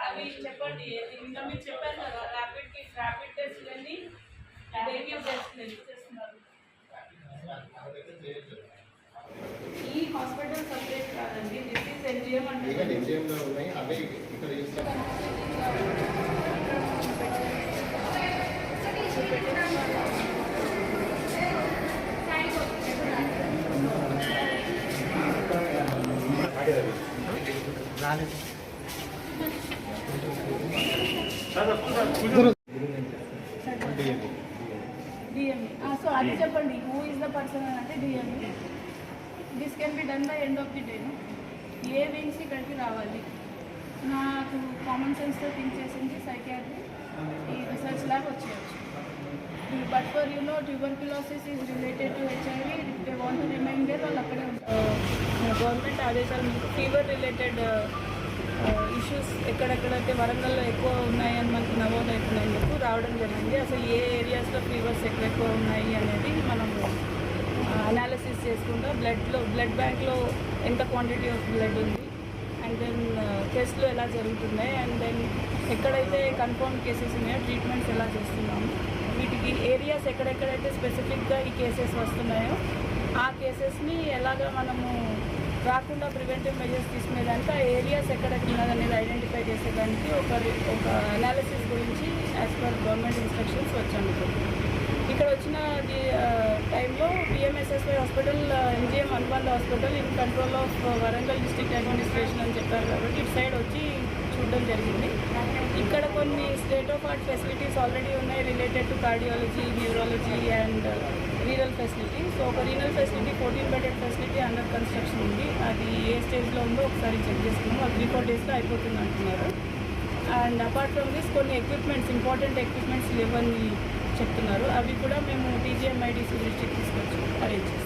అవి చెప్పండి ఇది ఇంకా మీరు చెప్పారు కదా ర్యాపిడ్ కి ర్యాపిడ్ టెస్ట్ ఎన్జిఎం అంటే ఎంజిఎంలో ఉన్నాయి అవే ఇక్కడ చూస్తాం. సో అది చెప్పండి హూ ఇస్ ద పర్సన్ అంటే DME this can be done by end of the day ఏ వేసి ఇక్కడికి రావాలి? నాకు కామన్ సెన్స్తో థింక్ చేసింది సైకియాట్రీ ఈ రీసెర్చ్ ల్యాబ్ వచ్చేయచ్చు. But for you no tuberculosis is related to HIV they want to remain there వాళ్ళు అక్కడే ఉంటారు. గవర్నమెంట్ ఆదేశాలు ఫీవర్ రిలేటెడ్ ఇష్యూస్ ఎక్కడెక్కడైతే వరంగల్లో ఎక్కువ ఉన్నాయని మనకు నమోదు అవుతున్నాయని రావడం జరిగింది. అసలు ఏ ఏరియాస్లో ఫీవర్స్ ఎక్కువ ఎక్కువ ఉన్నాయి అనేది మనం అనాలిసిస్ చేసుకుంటా. బ్లడ్లో బ్లడ్ బ్యాంక్లో ఎంత క్వాంటిటీ ఆఫ్ బ్లడ్ ఉంది. అండ్ దెన్ టెస్ట్లు ఎలా జరుగుతున్నాయి. అండ్ దెన్ ఎక్కడైతే కన్ఫర్మ్ కేసెస్ ఉన్నాయో ట్రీట్మెంట్స్ ఎలా చేస్తున్నాము. వీటికి ఏరియాస్ ఎక్కడెక్కడైతే స్పెసిఫిక్గా ఈ కేసెస్ వస్తున్నాయో ఆ కేసెస్ని ఎలాగ మనము రాకుండా ప్రివెంటివ్ మెజర్స్ తీసుకునేదానికి ఆ ఏరియాస్ ఎక్కడెక్కడ ఉన్నదనేది ఐడెంటిఫై చేసేదానికి ఒక ఒక అనాలిసిస్ గురించి యాజ్ పర్ గవర్నమెంట్ ఇన్స్ట్రక్షన్స్ వచ్చాను. ఇక్కడ వచ్చిన ది- uh, టైంలో పిఎంఎస్ఎస్వై హాస్పిటల్ ఎంజిఎం అనుబంధ hospital in control of Warangal district administration అని చెప్పారు కాబట్టి ఇటు సైడ్ వచ్చి చూడడం జరిగింది. ఇక్కడ కొన్ని state of art facilities already ఉన్నాయి related to cardiology neurology and renal facility. So ఒక renal facility fourteen bedded facility under construction ఉంది. అది ఏ స్టేజ్లో ఉందో ఒకసారి చెక్ చేసుకున్నాము అది త్రీ ఫోర్ డేస్లో అయిపోతుంది అంటున్నారు. అండ్ అపార్ట్ ఫ్రమ్ దిస్ కొన్ని ఎక్విప్మెంట్స్ ఇంపార్టెంట్ ఎక్విప్మెంట్స్ లేవని చెప్తున్నారు. అవి కూడా మేము టీజీఎంఐడిసి దృష్టికి తీసుకొచ్చి అరేంజ్ చేస్తాం.